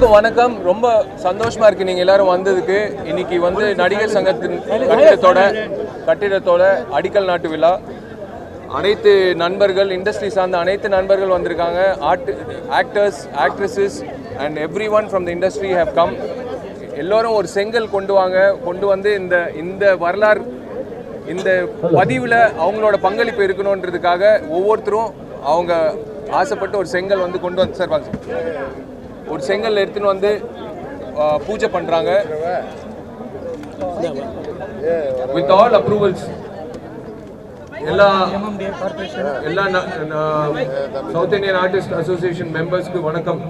எல்லாருக்கும் வணக்கம். ரொம்ப சந்தோஷமா இருக்கு நீங்க எல்லாரும் வந்ததுக்கு. இன்னைக்கு வந்து நடிகர் சங்கத்தின் கட்டிடத்தோட கட்டிடத்தோட அடிக்கல் நாட்டு விழா. அனைத்து நண்பர்கள் இண்டஸ்ட்ரி சார்ந்த அனைத்து நண்பர்கள் வந்திருக்காங்க. Art actors actresses and everyone from the industry have come எல்லோரும் ஒரு செங்கல் கொண்டு வாங்க. கொண்டு வந்து இந்த இந்த வரலாறு இந்த பதிவில் அவங்களோட பங்களிப்பு இருக்கணுன்றதுக்காக ஒவ்வொருத்தரும் அவங்க ஆசைப்பட்டு ஒரு செங்கல் வந்து கொண்டு வந்து சார் சார். ஒரு செங்கல் எடுத்துன்னு வந்து பூஜை பண்ணுறாங்க வித் ஆல் அப்ரூவல்ஸ் எல்லா எல்லா சவுத் இந்தியன் ஆர்டிஸ்ட் அசோசியேஷன் மெம்பர்ஸ்க்கு வணக்கம்.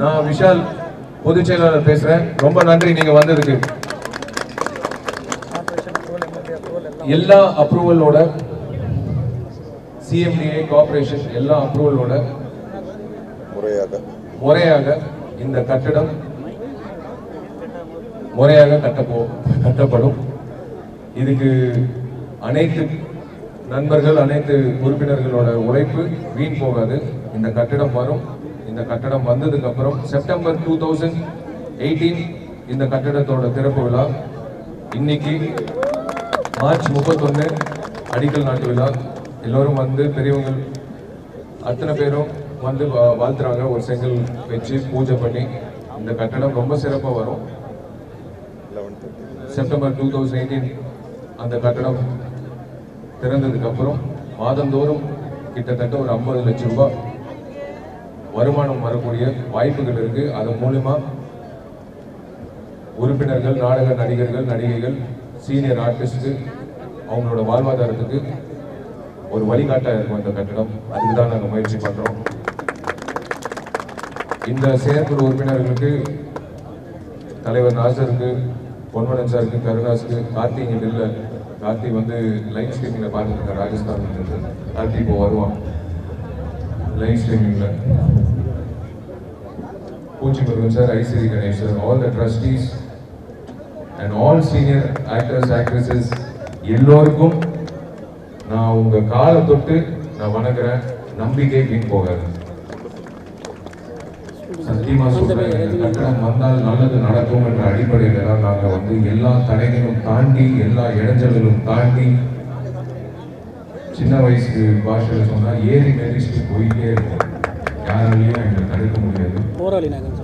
நான் விஷால் பொதுச் செயலாளர் பேசுறேன். ரொம்ப நன்றி நீங்க வந்ததுக்கு. எல்லா அப்ரூவலோட சிஎம்டிஏ கார்பரேஷன் எல்லா அப்ரூவலோட முறையாக. முறையாக இந்த கட்டடம் முறையாக கட்டப்போ கட்டப்படும். இதுக்கு அனைத்து நண்பர்கள் அனைத்து உறுப்பினர்களோட உழைப்பு வீண் போகாது. இந்த கட்டடம் வரும். இந்த கட்டடம் வந்ததுக்கு அப்புறம் செப்டம்பர் டூ தௌசண்ட் எயிட்டீன் இந்த கட்டடத்தோட திறப்பு விழா. இன்னைக்கு மார்ச் முப்பத்தொன்று அடிக்கல் நாட்டு விழா. எல்லோரும் வந்து பெரியவங்கள் அத்தனை பேரும் வந்து வா- வாழ்த்துறாங்க. ஒரு செங்கல் வச்சு பூஜை பண்ணி இந்த கட்டடம் ரொம்ப சிறப்பாக வரும். செப்டம்பர் டூ தௌசண்ட் எயிட்டீன் அந்த கட்டடம் திறந்ததுக்கப்புறம் மாதந்தோறும் கிட்டத்தட்ட ஒரு ஐம்பது லட்சம் ரூபாய் வருமானம் வரக்கூடிய வாய்ப்புகள் இருக்கு. அதன் மூலமா உறுப்பினர்கள் நாடக நடிகர்கள் நடிகைகள் சீனியர் ஆர்டிஸ்ட்டு அவங்களோட வாழ்வாதாரத்துக்கு ஒரு வழிகாட்டாக இருக்கும் இந்த கட்டடம். அதுக்கு தான் நாங்கள் முயற்சி பண்ணுறோம் இந்த செயற்குழு உறுப்பினர்களுக்கு தலைவர் நாசருக்கு பொன்வனன் சாருக்கு கருணாஸுக்கு கார்த்தி இங்கே இல்லை. கார்த்தி வந்து லைவ் ஸ்ட்ரீமிங்கில் பார்த்துருக்கேன் ராஜஸ்தான் கார்த்தி இப்போ வருவான். Live ஸ்ட்ரீமிங்கில் Poochi Murugan sir Ishari Ganesh sir all the trustees and all senior actors actresses எல்லோருக்கும் நான் உங்கள் காலை தொட்டு நான் வணங்குறேன். நம்பிக்கை வீண் போகாது. சத்தியமா சொல்றேன். இந்த கட்டணம் வந்தால் நல்லது நடக்கும் என்ற அடிப்படையில தான் நாங்க வந்து எல்லா தடைகளும் தாண்டி எல்லா இடைஞ்சல்களும் தாண்டி சின்ன வயசு பாஷையில சொன்னா ஏறி மிதிச்சுட்டு போயிட்டே இருக்கோம் யாராலையும் எங்களை தடுக்க முடியாது. போராளி நாங்கள்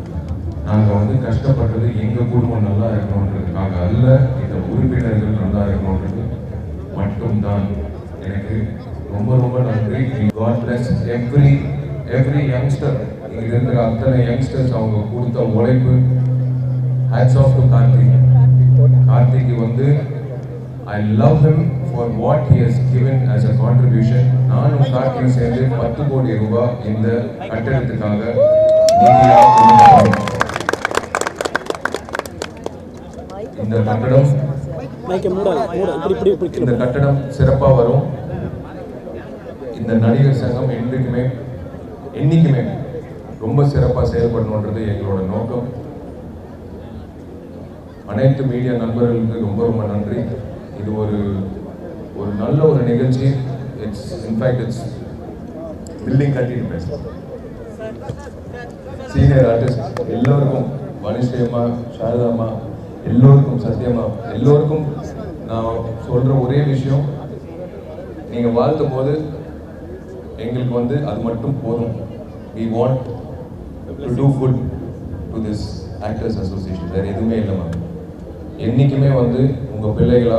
நாங்க வந்து கஷ்டப்பட்டது எங்க குடும்பம் நல்லா இருக்கணுன்றதுக்காக அல்ல இந்த உறுப்பினர்கள் நல்லா இருக்கணுன்றது மட்டும்தான். எனக்கு ரொம்ப ரொம்ப நன்றி. God bless every every youngster இங்க இருக்கிற அத்தனை யங்ஸ்டர்ஸ் அவங்க கொடுத்த உழைப்பு hats off to Karthik Karthik வந்து I love him for what he has given as a contribution. நானும் கார்த்திக் சேர்ந்து பத்து கோடி ரூபாய் இந்த கட்டிடத்துக்காக இந்த கட்டடம் இந்த கட்டடம் சிறப்பாக வரும். இந்த நடிகர் சங்கம் என்றைக்குமே என்னைக்குமே ரொம்ப சிறப்பாக செயல்படணுன்றது எங்களோட நோக்கம். அனைத்து மீடியா நண்பர்களுக்கு ரொம்ப ரொம்ப நன்றி. இது ஒரு ஒரு நல்ல ஒரு நிகழ்ச்சி. இட்ஸ் இன்ஃபேக்ட் இட்ஸ் பில்டிங் கட்டிட்டு பேசுகிறேன் சீனியர் ஆர்டிஸ்ட் எல்லோருக்கும் வனிஷ்டயமா சாரதாமா எல்லோருக்கும் சத்தியமா எல்லோருக்கும் நான் சொல்கிற ஒரே விஷயம் நீங்கள் வாழ்த்தும் போது எங்களுக்கு வந்து அது மட்டும் போதும். We want to do good to this actors association வேறு எதுவுமே இல்லை மேம் என்றைக்குமே வந்து உங்கள் பிள்ளைகளா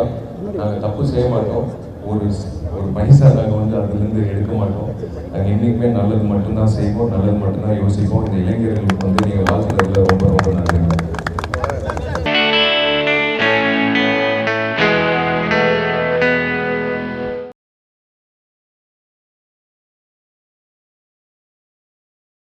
நாங்கள் தப்பு செய்ய மாட்டோம். ஒரு ஒரு பைசா நாங்கள் வந்து அதுலேருந்து எடுக்க மாட்டோம். நாங்கள் என்றைக்குமே நல்லது மட்டும்தான் செய்வோம் நல்லது மட்டும்தான் யோசிப்போம். இந்த இளைஞர்களுக்கு வந்து நீங்கள் வாழ்த்துறதுல ரொம்ப ரொம்ப நன்றி